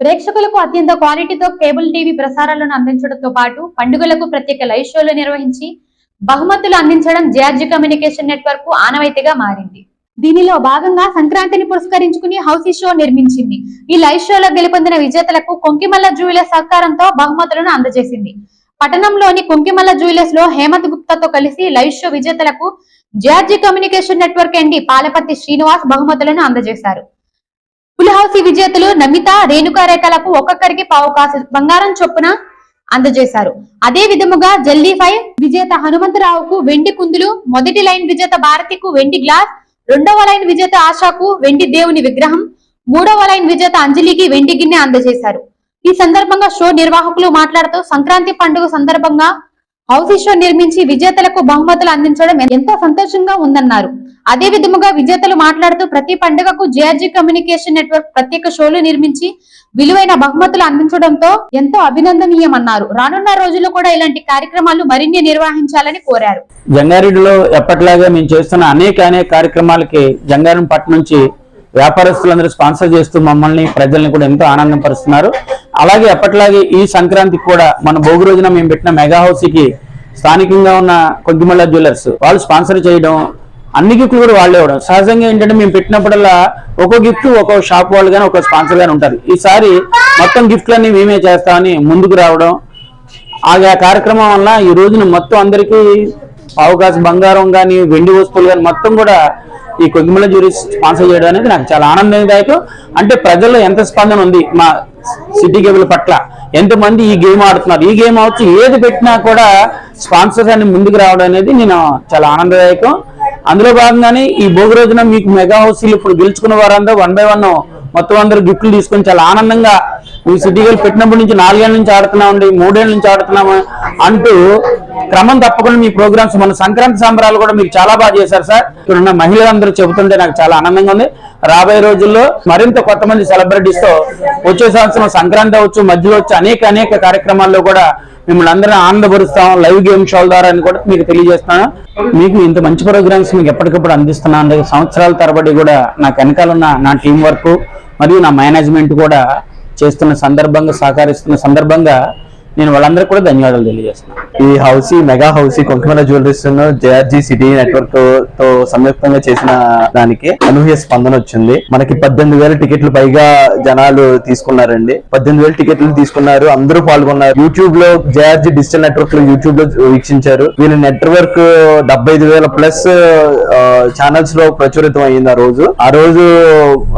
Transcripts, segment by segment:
ప్రేక్షకులకు అత్యంత క్వాలిటీతో కేబుల్ టీవీ ప్రసారాలను అందించడంతో పాటు పండుగలకు ప్రత్యేక లైవ్ షోలు నిర్వహించి బహుమతులు అందించడం జేఆర్జీ కమ్యూనికేషన్ నెట్వర్క్ ఆనవాయితీగా మారింది. దీనిలో భాగంగా సంక్రాంతిని పురస్కరించుకుని హౌసీ షో నిర్మించింది. ఈ లైవ్ షోలో గెలుపొందిన విజేతలకు కొంకిమల్ల జ్యువెలర్స్ సహకారంతో బహుమతులను అందజేసింది. పట్టణంలోని కొంకిమల్ల జ్యువెలర్స్లో హేమంత్ గుప్తాతో కలిసి లైవ్ షో విజేతలకు JRG communication network MD Palaparthi Srinivas బహుమతులను అందజేశారు. ఫుల్ హౌస్ విజేతలు నమిత రేణుకా రేఖలకు ఒక్కొక్కరికి పావు కాసు బంగారం చొప్పున అందజేశారు. అదే విధముగా జల్లీ ఫైవ్ విజేత హనుమంతరావుకు వెండి కుందులు మొదటి లైన్ విజేత భారతికు వెండి గ్లాస్ రెండవ లైన్ విజేత ఆశాకు వెండి దేవుని విగ్రహం మూడవ లైన్ విజేత అంజలికి వెండి గిన్నె అందజేశారు. ఈ సందర్భంగా షో నిర్వాహకులు మాట్లాడుతూ సంక్రాంతి పండుగ సందర్భంగా హౌసీ షో నిర్మించి విజేతలకు బహుమతులు అందించడం ఎంతో సంతోషంగా ఉందన్నారు. అదే విధముగా విజేతలు మాట్లాడుతూ ప్రతి పండుగకు జేఆర్జీ కమ్యూనికేషన్ నెట్వర్క్ ప్రత్యేక షోలు నిర్మించి విలువైన బహుమతులు అందించడంతో ఎంతో అభినందనీయమన్నారు. రానున్న రోజుల్లో కూడా ఇలాంటి కార్యక్రమాలు మరిన్ని నిర్వహించాలని కోరారు. జంగారెడ్డిలో ఎప్పటిలాగే మేము చేస్తున్న అనేక అనేక కార్యక్రమాలకి జంగారెడ్డి పట్ల నుంచి వ్యాపారస్తులందరూ స్పాన్సర్ చేస్తూ మమ్మల్ని ప్రజల్ని కూడా ఎంతో ఆనందం పరుస్తున్నారు అలాగే ఎప్పటిలాగే ఈ సంక్రాంతికి కూడా మన భోగి రోజున మేము పెట్టిన మెగా హౌస్కి స్థానికంగా ఉన్న కొద్దిమల్ల జ్యువెలర్స్ వాళ్ళు స్పాన్సర్ చేయడం అన్ని గిఫ్ట్లు కూడా వాళ్ళే ఇవ్వడం. సహజంగా ఏంటంటే మేము పెట్టినప్పుడల్లా ఒక్కో గిఫ్ట్ ఒక్కో షాప్ వాళ్ళు కానీ ఒక్కో స్పాన్సర్ గానీ ఉంటారు. ఈసారి మొత్తం గిఫ్ట్లన్నీ మేమే చేస్తామని ముందుకు రావడం. ఆ కార్యక్రమం వల్ల ఈ రోజున మొత్తం అందరికీ అవకాశం బంగారం కానీ వెండి వస్తువులు కానీ మొత్తం కూడా ఈ కొద్దిమల జ్యూరీ స్పాన్సర్ చేయడం అనేది నాకు చాలా ఆనందదాయకం. అంటే ప్రజల్లో ఎంత స్పందన ఉంది మా సిటీ గేమ్ల పట్ల? ఎంతమంది ఈ గేమ్ ఆడుతున్నారు? ఈ గేమ్ అవచ్చు ఏది పెట్టినా కూడా స్పాన్సర్స్ అని ముందుకు రావడం అనేది నేను చాలా ఆనందదాయకం. అందులో భాగంగానే ఈ భోగి రోజున మీకు మెగా హౌసీలు ఇప్పుడు గెలుచుకున్న వారందరూ వన్ బై వన్ మొత్తం అందరూ గిఫ్ట్లు తీసుకొని చాలా ఆనందంగా ఈ సిటీ గేమ్ పెట్టినప్పటి నుంచి నాలుగేళ్ళ నుంచి ఆడుతున్నామండి మూడేళ్ళ నుంచి ఆడుతున్నాము అంటూ క్రమం తప్పకుండా మీ ప్రోగ్రామ్స్ మన సంక్రాంతి సంబరాలు కూడా మీరు చాలా బాగా చేశారు సార్. ఇక్కడ ఉన్న మహిళలందరూ చెబుతుంటే నాకు చాలా ఆనందంగా ఉంది. రాబోయే రోజుల్లో మరింత కొత్త మంది సెలబ్రిటీస్తో వచ్చే సంవత్సరం సంక్రాంతి అవచ్చు మధ్యలో వచ్చి అనేక అనేక కార్యక్రమాల్లో కూడా మిమ్మల్ని అందరినీ ఆనందపరుస్తాం. లైవ్ గేమ్ షోల ద్వారా అని కూడా మీకు తెలియజేస్తున్నాను. మీకు ఇంత మంచి ప్రోగ్రామ్స్ మీకు ఎప్పటికప్పుడు అందిస్తున్నాను. సంవత్సరాల తరబడి కూడా నాకు వెనకాల ఉన్న నా టీం వర్క్ మరియు నా మేనేజ్మెంట్ కూడా చేస్తున్న సందర్భంగా సహకరిస్తున్న సందర్భంగా నేను వాళ్ళందరికీ కూడా ధన్యవాదాలు తెలియజేస్తున్నాను. ఈ housie mega housie Konkamala jewelleries JRG city నెట్వర్క్తో సంయుక్తంగా చేసిన దానికి అనూహ్య స్పందన వచ్చింది. మనకి పద్దెనిమిది వేల టికెట్లు పైగా జనాలు తీసుకున్నారండి. పద్దెనిమిది వేల టికెట్లు తీసుకున్నారు. అందరూ పాల్గొన్నారు. యూట్యూబ్లో జేఆర్జీ డిజిటల్ నెట్వర్క్లో యూట్యూబ్లో వీక్షించారు. వీళ్ళ నెట్వర్క్ డెబ్బై ఐదు వేల ప్లస్ ఛానల్స్లో ప్రచురితం అయింది ఆ రోజు. ఆ రోజు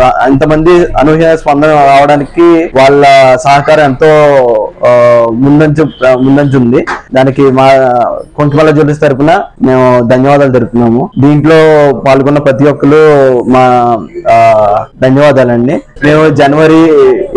ఆ, ఇంతమంది అనూహ్య స్పందన రావడానికి వాళ్ళ సహకారం ఎంతో ముందంచు ముందంచు ఉంది దానికి మా కొంకమల్ల జ్యువెలర్స్ తరఫున మేము ధన్యవాదాలు తెలుపుతున్నాము. దీంట్లో పాల్గొన్న ప్రతి ఒక్కరు మా ధన్యవాదాలండి. మేము జనవరి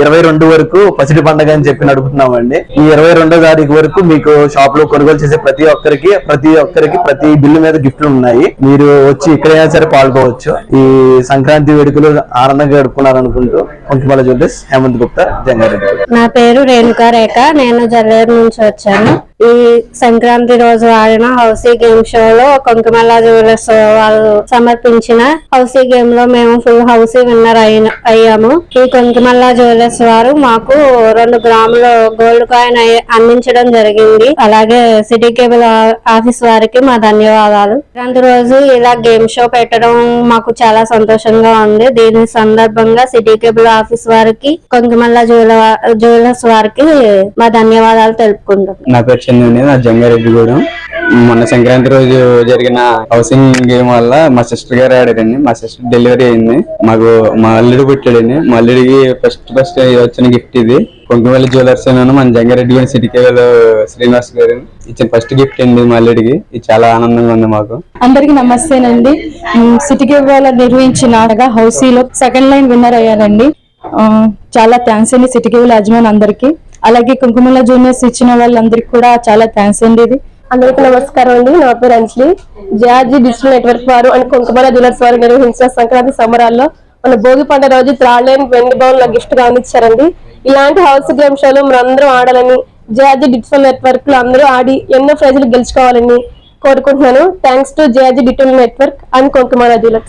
ఇరవై రెండు వరకు పసిడి పండగ అని చెప్పి నడుపుతున్నామండి. ఈ ఇరవై రెండో తారీఖు వరకు మీకు షాప్లో కొనుగోలు చేసే ప్రతి ఒక్కరికి ప్రతి ఒక్కరికి ప్రతి బిల్లు మీద గిఫ్ట్లు ఉన్నాయి. మీరు వచ్చి ఎక్కడైనా సరే పాల్గొవచ్చు. ఈ సంక్రాంతి వేడుకలు ఆనందంగా గడుపుకున్నారనుకుంటూ కొంకమల్ల జ్యువెలర్స్ హేమంత్ గుప్తా జంగారెడ్డి. నా పేరు రేణుకా రేఖ. నేను జల్లేరు నుంచి వచ్చాను. ఈ సంక్రాంతి రోజు ఆడిన హౌసీ గేమ్ షోలో కొంకమల్ల జ్యువెలర్స్ వాళ్ళు సమర్పించిన హౌసీ గేమ్లో మేము ఫుల్ హౌసీ విన్నర్ అయిన అయ్యాము. ఈ కొంకమల్ల జ్యువెలర్స్ వారు మాకు రెండు గ్రాముల గోల్డ్ కాయిన్ అందించడం జరిగింది. అలాగే సిటీ కేబుల్ ఆఫీస్ వారికి మా ధన్యవాదాలు. సంక్రాంతి రోజు ఇలా గేమ్ షో పెట్టడం మాకు చాలా సంతోషంగా ఉంది. దీని సందర్భంగా సిటీ కేబుల్ ఆఫీస్ వారికి కొంకమల్ల జ్యువెల- జ్యువెలర్స్ వారికి మా ధన్యవాదాలు తెలుపుకుంటున్నాం. నా పేరు నా జంగారెడ్డిగూడెం. మొన్న సంక్రాంతి రోజు జరిగిన హౌసింగ్ గేమ్ వల్ల మా సిస్టర్ గారు ఆడారండి. మా సిస్టర్ డెలివరీ అయింది. మాకు మా అల్లుడు పుట్టాడండి. మా అల్లుడికి ఫస్ట్ ఫస్ట్ వచ్చిన గిఫ్ట్ ఇది. కొంకమల్లి జ్యువెలర్స్ అన్నాను మన జంగారెడ్డి గారి సిటీ శ్రీనివాస్ గారు. ఇచ్చిన ఫస్ట్ గిఫ్ట్ అండి మా అల్లుడికి. ఇది చాలా ఆనందంగా ఉంది మాకు. అందరికి నమస్తేనండి. అండి సిటీకి నిర్వహించిన హౌసీలో సెకండ్ లైన్ విన్నర్ అయ్యానండి చాలా థ్యాంక్స్ అండి సిటీకి యాజమాన్ అందరికీ అందరికి. అలాగే కుంకుమల జూనియర్స్ ఇచ్చిన వాళ్ళందరికీ కూడా చాలా థ్యాంక్స్ అండి ఇది. అందరికీ నమస్కారం అండి. నా పేరు అంజలి. జార్జి డిజిటల్ నెట్వర్క్ వారు అండ్ కుంకుమల జ్యువెలర్స్ వారు నిర్వహించిన సంక్రాంతి సంబరాల్లో మన భోగి పండుగ రోజు త్రాళ్ళైన వెండి బౌల్ గిఫ్ట్గా అందించారండి. ఇలాంటి హౌస్ గేమ్ షోలు మనందరం ఆడాలని జార్జి డిజిటల్ నెట్వర్క్లో అందరూ ఆడి ఎన్నో ప్రైజులు గెలుచుకోవాలని కోరుకుంటున్నాను. Thanks to George digital network and Kunkumala jewellers